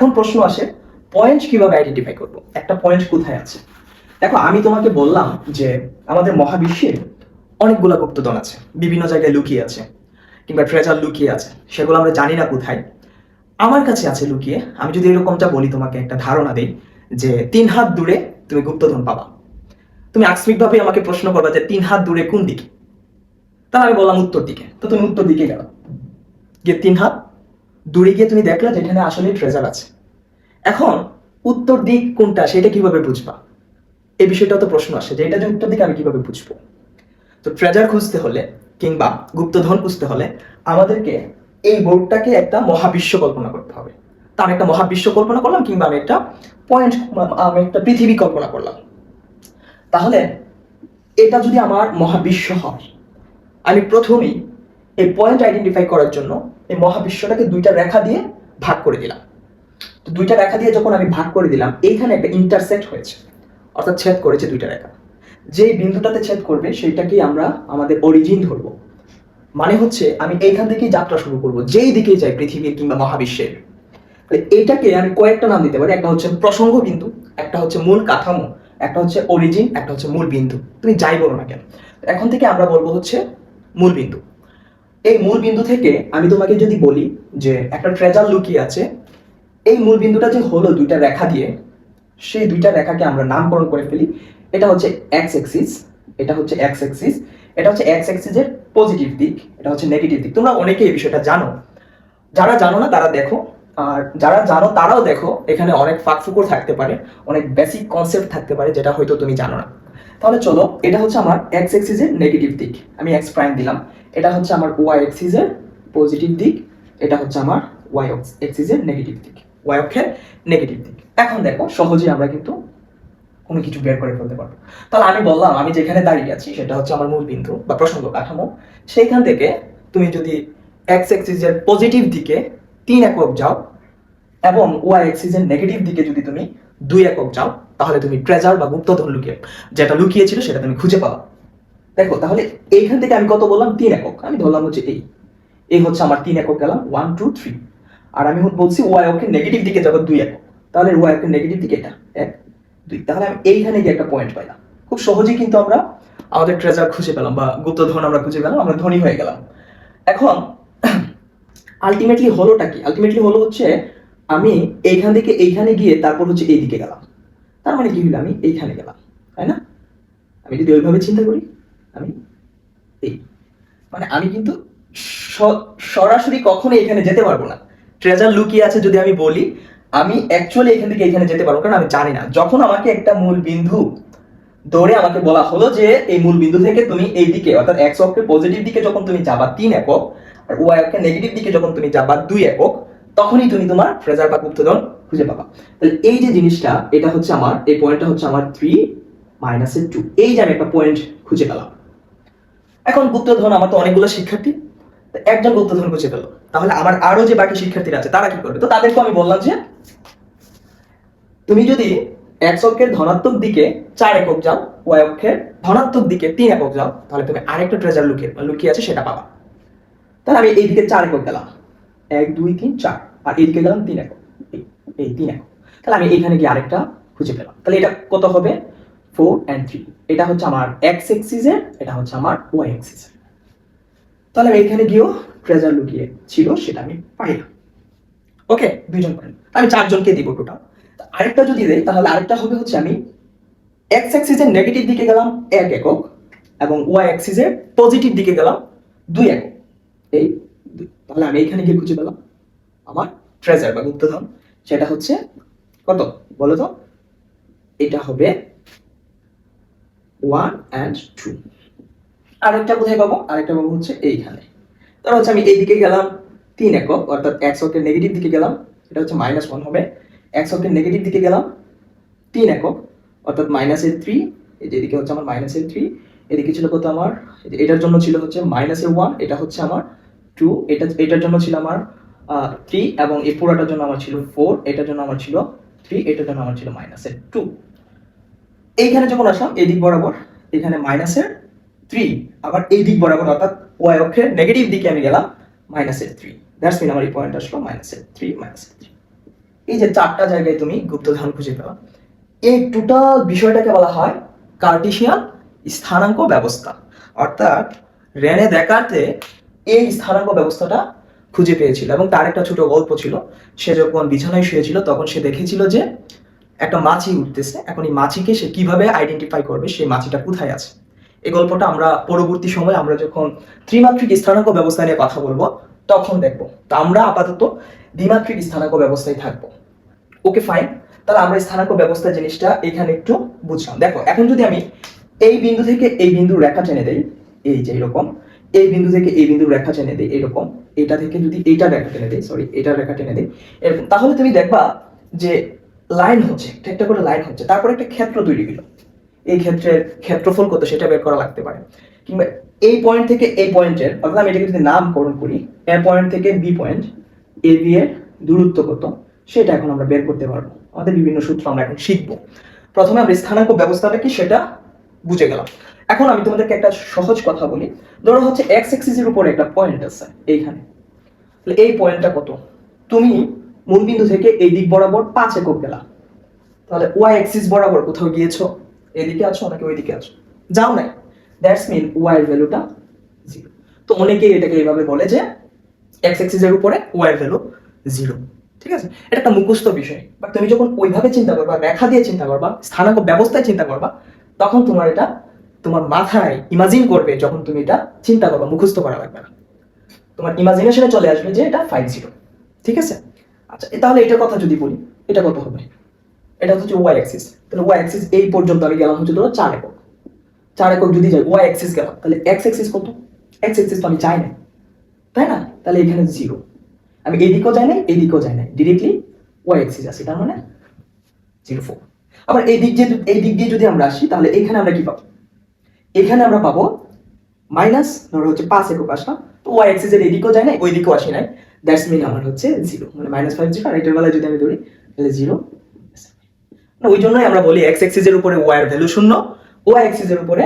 এখন প্রশ্ন আসে পয়েন্ট কীভাবে আইডেন্টিফাই করব? একটা পয়েন্ট কোথায় আছে? দেখো, আমি তোমাকে বললাম যে আমাদের মহাবিশ্বে অনেকগুলো গুপ্তধন আছে, বিভিন্ন জায়গায় লুকিয়ে আছে, কিংবা ট্রেজার লুকিয়ে আছে, সেগুলো আমরা জানি না কোথায়। আমার কাছে আছে লুকিয়ে, আমি যদি এরকমটা বলি তোমাকে, একটা ধারণা দেই যে তিন হাত দূরে তুমি গুপ্তধন পাবা। তুমি আকস্মিকভাবে আমাকে প্রশ্ন করবা যে তিন হাত দূরে কোন দিকে? তাহলে আমি বললাম উত্তর দিকে, তো তুমি উত্তর দিকে গেল। গিয়ে তিন হাত দূরে গিয়ে তুমি দেখলা যেখানে আসলে ট্রেজার আছে। এখন, উত্তর দিক কোনটা, সেটা কীভাবে বুঝবা? এই বিষয়টা তো প্রশ্ন আসে যে এটা যে উত্তর দিকে আমি কীভাবে বুঝব? তো ট্রেজার খুঁজতে হলে কিংবা গুপ্তধন খুঁজতে হলে আমাদেরকে এই বোর্ডটাকে একটা মহাবিশ্ব কল্পনা করতে হবে। তা আমি একটা মহাবিশ্ব কল্পনা করলাম কিংবা আমি একটা পয়েন্ট আমি একটা পৃথিবী কল্পনা করলাম। তাহলে এটা যদি আমার মহাবিশ্ব হয়, আমি প্রথমেই এই পয়েন্ট আইডেন্টিফাই করার জন্য এই মহাবিশ্বটাকে দুইটা রেখা দিয়ে ভাগ করে দিলাম। তো দুইটা রেখা দিয়ে যখন আমি ভাগ করে দিলাম, এইখানে একটা ইন্টারসেক্ট হয়েছে। অর্থাৎ ছেদ করেছে দুইটা রেখা। যেই বিন্দুটাতে ছেদ করবে, সেইটাকেই আমরা আমাদের অরিজিন ধরবো। মানে হচ্ছে, আমি এইখান থেকেই যাত্রা শুরু করব, যেই দিকেই যাই পৃথিবীর কিংবা মহাবিশ্বের। এইটাকে আমি কয়েকটা নাম দিতে পারি। একটা হচ্ছে প্রসঙ্গ বিন্দু, একটা হচ্ছে মূল কাঠামো, একটা হচ্ছে অরিজিন একটা হচ্ছে মূল বিন্দু। তুমি যাই বলো না কেন। এখন থেকে আমরা বলব হচ্ছে মূল বিন্দু। এই মূল বিন্দু থেকে আমি তোমাকে যদি বলি যে একটা ট্রেজার লুকিয়ে আছে, এই মূল বিন্দুটা যে হলো দুইটা রেখা দিয়ে, সেই দুইটা রেখাকে আমরা নামকরণ করে ফেলি। এটা হচ্ছে এক্স এক্সিস এটা হচ্ছে এক্স এক্সিস এটা হচ্ছে এক্স এক্সিসের পজিটিভ দিক, এটা হচ্ছে নেগেটিভ দিক। তোমরা অনেকে এই বিষয়টা জানো। যারা জানো না, তারা দেখো। আর যারা জানো, তারাও দেখো, এখানে অনেক ফাঁকফুকর থাকতে পারে, অনেক বেসিক কনসেপ্ট থাকতে পারে, যেটা হয়তো তুমি জানো না। তাহলে চলো, এটা হচ্ছে আমার এক্স এক্সিসের নেগেটিভ দিক। আমি এক্স প্রাইম দিলাম। এটা হচ্ছে আমার ওয়াই এক্সিসের পজিটিভ দিক। এটা হচ্ছে আমার ওয়াই এক্সিসের নেগেটিভ দিক। ওয়াই অক্ষের নেগেটিভ দিক। এখন দেখো, সহজেই আমরা কিন্তু কোনো কিছু বের করে ফেলতে পারব। তাহলে আমি বললাম, আমি যেখানে দাঁড়িয়ে আছি, সেটা হচ্ছে আমার মূল বিন্দু বা প্রসঙ্গ কাঠামো। সেইখান থেকে তুমি যদি এক্স এক্সিসের পজিটিভ দিকে তিন একক যাও, এবং ওয়াই এক্সিসের নেগেটিভ দিকে যদি তুমি দুই একক যাও তাহলে তুমি ট্রেজার বা গুপ্তধন লুকিয়ে, যেটা লুকিয়েছিল সেটা তুমি খুঁজে পাবা। দেখো, তাহলে এইখান থেকে আমি কত বললাম? তিন একক। আমি ধরলাম হচ্ছে এই। এই হচ্ছে আমার তিন একক গেলাম। ওয়ান টু থ্রি আর আমি বলছি ওয়াই অক্ষের নেগেটিভ দিকে যাব দুই একক, তাহলে ওয়াই অক্ষের নেগেটিভ দিকে এটা, এক, দুই। তাহলে আমি এইখানে গিয়ে একটা পয়েন্ট পাইলাম। খুব সহজেই কিন্তু আমরা আমাদের ট্রেজার খুঁজে পেলাম বা গুপ্তধন আমরা খুঁজে পেলাম, আমরা ধনী হয়ে গেলাম। এখন আলটিমেটলি হলোটা কি? আলটিমেটলি হলো হচ্ছে আমি এইখান থেকে এইখানে গিয়ে তারপর হচ্ছে এই দিকে গেলাম। তার মানে কি হলো? আমি এইখানে গেলাম, তাই না? আমি যদি ওইভাবে চিন্তা করি, আমি এই। মানে আমি কিন্তু সরাসরি কখনো এখানে যেতে পারব না। ট্রেজার লুকিয়ে আছে যদি আমি বলি, আমি অ্যাকচুয়ালি এখান থেকে এখানে যেতে পারব, কারণ আমি জানি না। যখন আমাকে একটা মূল বিন্দু ধরে আমাকে বলা হলো যে, এই মূল বিন্দু থেকে তুমি এই দিকে, অর্থাৎ এক্স অক্ষের পজিটিভ দিকে যখন তুমি যাবা তিন একক, আর ওয়াই অক্ষের নেগেটিভ দিকে যখন তুমি যাবা দুই একক, তখনই তুমি তোমার ট্রেজার বা গুপ্তধন খুঁজে পাবা। তাহলে এই যে জিনিসটা, এটা হচ্ছে আমার, এই পয়েন্টটা হচ্ছে আমার থ্রি মাইনাসের টু এই যে আমি একটা পয়েন্ট খুঁজে পেলাম। এখন গুপ্তধন আমার তো অনেকগুলো শিক্ষার্থী। একজন গুপ্তধন খুঁজে পেল। তাহলে আমার আরও যে বাকি শিক্ষার্থীরা আছে, তারা কি করবে? তো তাদেরকে আমি বললাম যে, তুমি যদি এক্স অক্ষের ধনাত্মক দিকে চার একক যাও, ওয়াই অক্ষের ধনাত্মক দিকে তিন একক যাও, তাহলে তুমি আরেকটা ট্রেজার লুকিয়ে লুকিয়ে আছে, সেটা পাবা। তাহলে আমি এই দিকে চার একক গেলাম। এক, দুই, তিন, চার। আর এই দিকে গেলাম তিন একক। এই- তিন একক তাহলে আমি এইখানে গিয়ে আরেকটা খুঁজে পেলাম। তাহলে এটা কত হবে? ফোর অ্যান্ড থ্রি এটা হচ্ছে আমার এক্স এক্সিসের এটা হচ্ছে আমার ওয়াই এক্সিসের তাহলে আমি এখানে গিয়েও ট্রেজার লুকিয়ে ছিল, সেটা আমি পাইলাম। ওকে দুইজন পাইলাম। আমি চারজনকে দিব টোটাল আরেকটা যদি দেই, তাহলে আরেকটা হবে হচ্ছে আমি এক্স অ্যাক্সিসের নেগেটিভ দিকে গেলাম এক একক এবং ওয়াই অ্যাক্সিসের পজিটিভ দিকে গেলাম দুই একক। এই তাহলে আমি এইখানে গিয়ে খুঁজে পেলাম আমার ট্রেজার বা গুপ্তধন। সেটা হচ্ছে কত? বলো তো। এটা হবে ওয়ান অ্যান্ড টু আরেকটা কোথায় পাবো? আরেকটা পাবো হচ্ছে এইখানে। তাহলে হচ্ছে আমি এইদিকে গেলাম তিন একক, অর্থাৎ অক্ষের নেগেটিভ দিকে গেলাম, এটা হচ্ছে মাইনাস ওয়ান হবে। এক্স অক্ষের নেগেটিভ দিকে গেলাম, তিন একক, অর্থাৎ মাইনাসের থ্রি এই যে এদিকে হচ্ছে আমার মাইনাসের থ্রি এদিকে ছিল কত আমার? এটার জন্য ছিল হচ্ছে মাইনাসের ওয়ান এটা হচ্ছে আমার টু এটা, এটার জন্য ছিল আমার থ্রি এবং এই পুরোটার জন্য আমার ছিল ফোর এটার জন্য আমার ছিল থ্রি এটার জন্য আমার ছিল মাইনাসের টু এইখানে যখন আসলাম এই দিক বরাবর, এখানে মাইনাসের থ্রি আবার এই দিক বরাবর, অর্থাৎ ওয়াই অক্ষের নেগেটিভ দিকে আমি গেলাম মাইনাসের থ্রি দ্যাটস মিন আমার এই পয়েন্ট আসলো মাইনাসের থ্রি মাইনাসের থ্রি এই যে চারটা জায়গায় তুমি গুপ্তধন খুঁজে পেলা। এই টোটাল বিষয়টাকে বলা হয় কার্টিসিয়ান স্থানাঙ্ক ব্যবস্থা। অর্থাৎ রেনে দেখাতে এই স্থানাঙ্ক ব্যবস্থাটা খুঁজে পেয়েছিল এবং তার একটা ছোট গল্প ছিল। সে যখন বিছানায় শুয়েছিল তখন সে দেখেছিল যে একটা মাছি উঠতেছে। এখন এই মাছিকে সে কীভাবে আইডেন্টিফাই করবে? সেই মাছিটা কোথায় আছে? এই গল্পটা আমরা পরবর্তী সময় আমরা যখন ত্রিমাত্রিক স্থানাঙ্ক ব্যবস্থা নিয়ে কথা বলব, তখন দেখব। তো আমরা আপাতত দ্বিমাত্রিক স্থানাঙ্ক ব্যবস্থায় থাকব। ওকে ফাইন তাহলে আমরা স্থানাঙ্ক ব্যবস্থা জিনিসটা এখানে একটু বুঝলাম। দেখো, এখন যদি আমি এই বিন্দু থেকে এই বিন্দুর রেখা টেনে দেই, এই যে এরকম এই বিন্দু থেকে এই বিন্দুর রেখা টেনে দেয় এরকম। এটা থেকে যদি এইটা রেখা টেনে দেয় সরি এটা রেখা টেনে দেয় এরকম। তাহলে তুমি দেখবা যে লাইন হচ্ছে, একটা একটা করে লাইন হচ্ছে, তারপর একটা ক্ষেত্র তৈরি হলো। এই ক্ষেত্রের ক্ষেত্রফল কত সেটা বের করা লাগতে পারে। কিংবা এই পয়েন্ট থেকে এই পয়েন্টের অর্থাৎ আমি এটাকে যদি নামকরণ করি, এ পয়েন্ট থেকে বি পয়েন্ট এ বি এর দূরত্ব কত, সেটা এখন আমরা বের করতে পারব। আমাদের বিভিন্ন সূত্র আমরা এখন শিখব। প্রথমে আমরা স্থানাঙ্ক ব্যবস্থাটা কি সেটা বুঝে গেলাম। এখন আমি তোমাদেরকে একটা সহজ কথা বলি। ধরো হচ্ছে এক্স এক্সিসের উপরে একটা পয়েন্ট আছে এইখানে। তাহলে এই পয়েন্টটা কত? তুমি মূলবিন্দু থেকে এই দিক বরাবর পাঁচ একক গেলা। তাহলে ওয়াই এক্সিস বরাবর কোথাও গিয়েছো? এদিকে আছো নাকি ওইদিকে আছো? যাও নাই। দ্যাটস মিন ওয়াই এর ভ্যালুটা জিরো তো অনেকেই এটাকে এইভাবে বলে যে এক্স অ্যাক্সিস এর উপরে ওয়াই এর ভ্যালু জিরো ঠিক আছে? এটা একটা মুখস্থ বিষয়। বাট তুমি যখন ওইভাবে চিন্তা করবা, রেখা দিয়ে চিন্তা করবা, স্থানাঙ্ক ব্যবস্থায় চিন্তা করবা, তখন তোমার এটা তোমার মাথায় ইমাজিন করবে যখন তুমি এটা চিন্তা করবা, মুখস্থ করা লাগবে না। তোমার ইমাজিনেশনে চলে আসবে যে এটা ফাইভ জিরো ঠিক আছে? আচ্ছা তাহলে এটার কথা যদি বলি, এটা কত হবে? এটা হচ্ছে ওয়াই অ্যাক্সিস তাহলে ওয়াই অ্যাক্সিস এই পর্যন্ত আমি গেলাম হচ্ছে ধরো চার একক। চার একক যদি যাই ওয়াই অ্যাক্সিস গেলাম, তাহলে এক্স অ্যাক্সিস কত? এক্স অ্যাক্সিস তো আমি চাই না। তাই না? তাহলে এখানে জিরো আমি এদিকেও যাই নাই, এদিকেও যাই নাই। ডিরেক্টলি ওয়াই অ্যাক্সিস আছে, তার মানে জিরো ফোর আবার এই দিক দিয়ে, এই দিক দিয়ে যদি আমরা আসি, তাহলে এখানে আমরা কি পাবো? এখানে আমরা পাবো মাইনাস ধরো হচ্ছে পাঁচ একক আসলাম। তো ওয়াই অ্যাক্সিস এর এদিকেও যায় না ওই দিকেও আসি নাই। দ্যাটস মিন আমার হচ্ছে জিরো মানে মাইনাস ফাইভ জিরো আর এটার বেলায় যদি আমি ধরি, তাহলে জিরো না ওই জন্যই আমরা বলি এক্স অ্যাক্সিস এর উপরে ওয়াই এর ভ্যালু শূন্য ওয়াই অ্যাক্সিস এর উপরে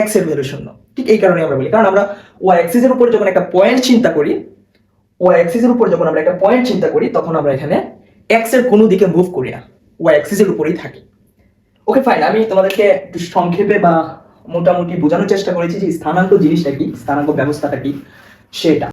এক্সের ভ্যালু শূন্য। ঠিক এই কারণে আমরা বলি। কারণ আমরা ওয়াই অ্যাক্সিস এর উপরে যখন একটা পয়েন্ট চিন্তা করি ওয়াই অ্যাক্সিস এর উপর যখন আমরা একটা পয়েন্ট চিন্তা করি, তখন আমরা এখানে এক্সের কোনো দিকে মুভ করি না। ওয়াই অ্যাক্সিস এর উপরেই থাকি। ওকে ফাইন আমি তোমাদেরকে একটু সংক্ষেপে বা মোটামুটি বোঝানোর চেষ্টা করেছি যে স্থানাঙ্ক জিনিসটা কি স্থানাঙ্ক ব্যবস্থাটা কি সেটা।